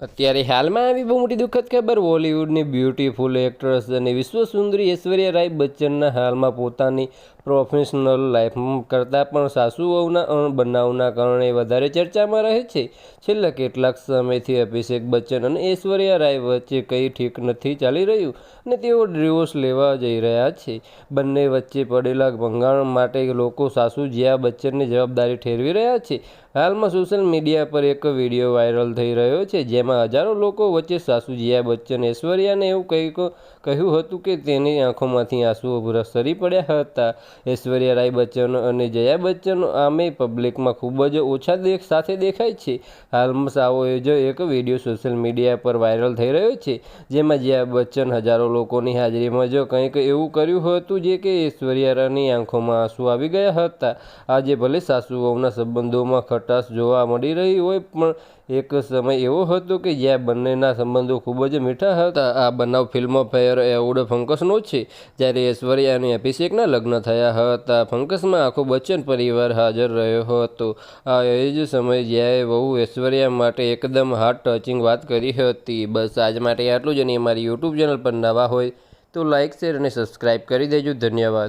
અત્યારે હાલમાં આવી બહુ મોટી દુઃખદ ખબર બોલિવૂડની બ્યુટીફુલ એક્ટ્રેસ અને વિશ્વ સુંદરી ઐશ્વર્યા રાય બચ્ચનના હાલમાં પોતાની પ્રોફેશનલ લાઈફ કરતાં પણ સાસુ વહુના બનાવના કારણે વધારે ચર્ચામાં રહે છે. છેલ્લા કેટલાક સમયથી અભિષેક બચ્ચન અને ઐશ્વર્યા રાય વચ્ચે કંઈ ઠીક નથી ચાલી રહ્યું અને તેઓ ડિવોર્સ લેવા જઈ રહ્યા છે. બંને વચ્ચે પડેલા ભંગાણ માટે લોકો સાસુ જયા બચ્ચનની જવાબદારી ઠેરવી રહ્યા છે. હાલમાં સોશિયલ મીડિયા પર એક વીડિયો વાયરલ થઈ રહ્યો છે, જેમાં હજારો લોકો વચ્ચે સાસુ જયા બચ્ચન, ઐશ્વર્યાને એવું કંઈક કહ્યું હતું કે તેની આંખોમાંથી આંસુઓ સરી પડ્યા હતા. ઐશ્વર્યા રાય બચ્ચન અને જયા બચ્ચન આમે પબ્લિકમાં ખૂબ જ ઓછા દેખ, સાથે દેખાય છે. હાલમાં સાવોએ જ એક વીડિયો સોશિયલ મીડિયા પર વાયરલ થઈ રહ્યો છે, જેમાં જયા બચ્ચન હજારો લોકોની હાજરીમાં જ કંઈક એવું કર્યું હતું જે કે ઐશ્વર્યા રાયની આંખોમાં આંસુ આવી ગયા હતા. આજે ભલે સાસુ વહુના સંબંધોમાં ખટાશ જોવા મળી રહી હોય, પણ એક સમય એવો હતો કે જ્યાં બંનેના સંબંધો ખૂબ જ મીઠા હતા. આ બનાવ ફિલ્મફેર એવોર્ડ ફંકસનો છે. જ્યારે ઐશ્વર્યા અને અભિષેકના લગ્ન થયા હતા, ફંકસમાં આખો બચ્ચન પરિવાર હાજર રહ્યો હતો. આ એ જ સમય જ્યારે વહુ ઐશ્વર્યા માટે એકદમ હાર્ટ ટચિંગ વાત કરી હતી. બસ આજ માટે આટલું જ અને અમારી યુટ્યુબ ચેનલ પર નવા હોય તો લાઇક શેર અને સબસ્ક્રાઈબ કરી દેજો. ધન્યવાદ.